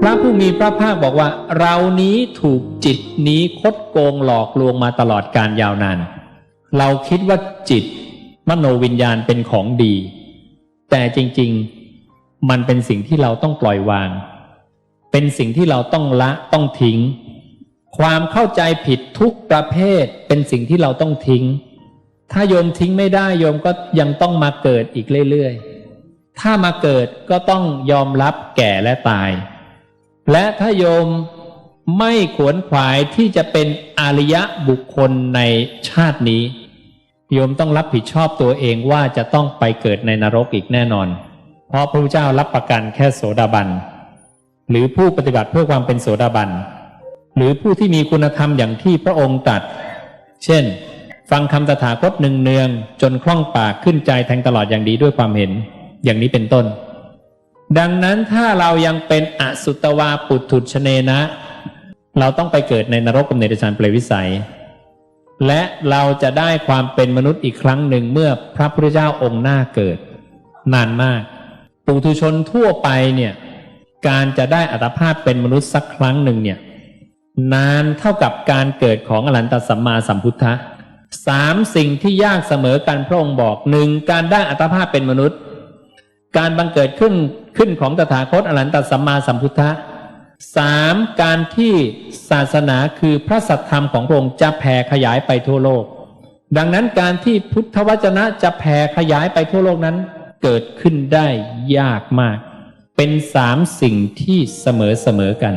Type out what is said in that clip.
พระผู้มีพระภาคบอกว่า เรานี้ถูกจิตนี้คดโกงหลอกลวงมาตลอดการยาวนาน เราคิดว่าจิต มโนวิญญาณเป็นของดี แต่จริงๆ มันเป็นสิ่งที่เราต้องปล่อยวาง เป็นสิ่งที่เราต้องละต้องทิ้ง ความเข้าใจผิดทุกประเภทเป็นสิ่งที่เราต้องทิ้ง ถ้าโยมทิ้งไม่ได้โยมก็ยังต้องมาเกิดอีกเรื่อยๆ ถ้ามาเกิดก็ต้องยอมรับแก่และตาย และถ้าโยมไม่ขวนขวายที่จะเป็นอริยะบุคคลในชาตินี้ โยมต้องรับผิดชอบตัวเองว่าจะต้องไปเกิดในนรกอีกแน่นอน เพราะพระพุทธเจ้ารับประกันแค่โสดาบัน หรือผู้ปฏิบัติเพื่อความเป็นโสดาบัน หรือผู้ที่มีคุณธรรมอย่างที่พระองค์ตรัดเช่น ฟังคำตถาคตหนึ่งเนืองจนคล่องปากขึ้นใจแทงตลอดอย่างดีด้วยความเห็น อย่างนี้เป็นต้น ดังนั้นถ้าเรายังเป็นอสุตวาปุถุชเนนะ เราต้องไปเกิดในนรกกับเนรชานเปรวิสัย และเราจะได้ความเป็นมนุษย์อีกครั้งหนึ่งเมื่อพระพุทธเจ้าองค์หน้าเกิด นานมาก ปุถุชนทั่วไปเนี่ยการจะได้อัตภาพเป็นมนุษย์สักครั้งหนึ่งเนี่ยนานเท่ากับการเกิดของอรหันตสัมมาสัมพุทธะสามสิ่งที่ยากเสมอกันพระองค์บอกหนึ่งการได้อัตภาพเป็นมนุษย์ การบังเกิดขึ้นขึ้นของตถาคตอรหันตสัมมาสัมพุทธะสามการที่ศาสนาคือพระสัทธรรมของพระองค์จะแผ่ขยายไปทั่วโลก ดังนั้นการที่พุทธวจนะจะแผ่ขยายไปทั่วโลกนั้น เกิดขึ้นได้ยากมาก เป็นสามสิ่งที่เสมอเสมอกัน